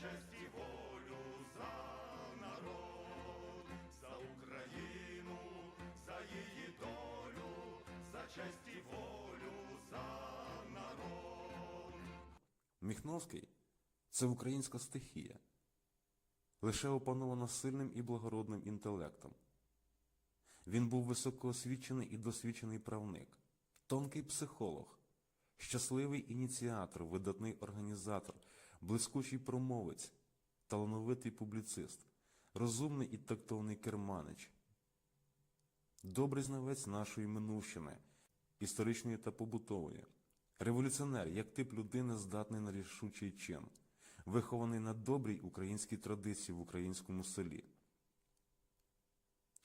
честь і волю за народ, за Україну, за її долю, за честь і волю за народ. Міхновський це українська стихія, лише опанована сильним і благородним інтелектом. Він був високоосвічений і досвідчений правник, тонкий психолог, щасливий ініціатор, видатний організатор блискучий промовець, талановитий публіцист, розумний і тактовний керманич, добрий знавець нашої минувщини, історичної та побутової, революціонер, як тип людини, здатний на рішучий чин, вихований на добрій українській традиції в українському селі.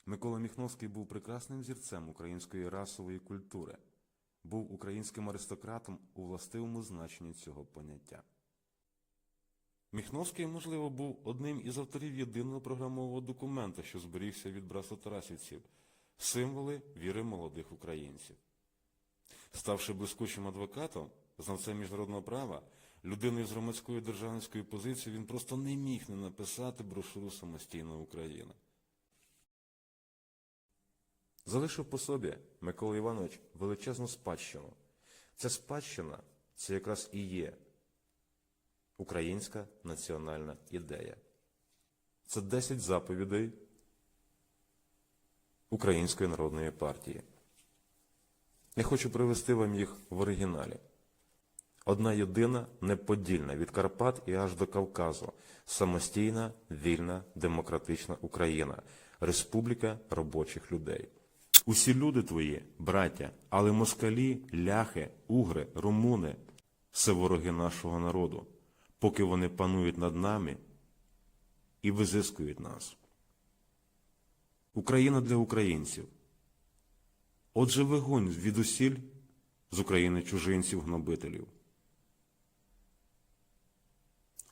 Микола Міхновський був прекрасним зірцем української расової культури, був українським аристократом у властивому значенні цього поняття. Міхновський, можливо, був одним із авторів єдиного програмового документа, що зберігся від братства Тарасівців – символи віри молодих українців. Ставши блискучим адвокатом, знавцем міжнародного права, людиною з громадської державницької позиції, він просто не міг не написати брошуру «Самостійна Україна». Залишив по собі Микола Іванович величезну спадщину. Ця спадщина – це якраз і є українська національна ідея. Це 10 заповідей Української народної партії. Я хочу привести вам їх в оригіналі. Одна єдина, неподільна від Карпат і аж до Кавказу, самостійна, вільна, демократична Україна, Республіка робочих людей. Усі люди твої, браття, але москалі, ляхи, угри, румуни – це вороги нашого народу, поки вони панують над нами і визискують нас. Україна для українців. Отже, вигонь звідусіль з України чужинців-гнобителів.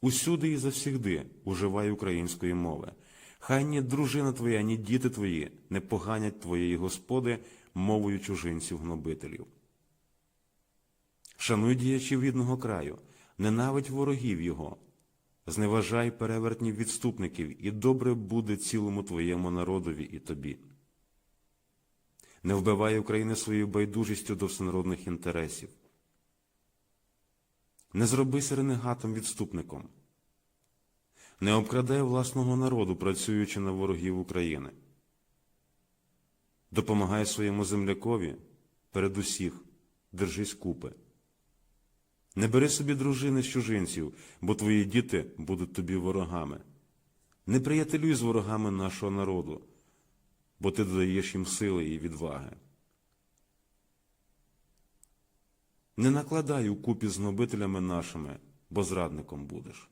Усюди і завсігди уживай української мови. Хай ні дружина твоя, ні діти твої не поганять твоєї господи мовою чужинців-гнобителів. Шануй діячів рідного краю, ненавидь ворогів його, зневажай перевертнів відступників, і добре буде цілому твоєму народові і тобі. Не вбивай України своєю байдужістю до всенародних інтересів. Не зробися ренегатом відступником. Не обкрадай власного народу, працюючи на ворогів України. Допомагай своєму землякові перед усіх, держись купи. Не бери собі дружини з чужинців, бо твої діти будуть тобі ворогами. Не приятелюй з ворогами нашого народу, бо ти додаєш їм сили і відваги. Не накладай у купі з гнобителями нашими, бо зрадником будеш.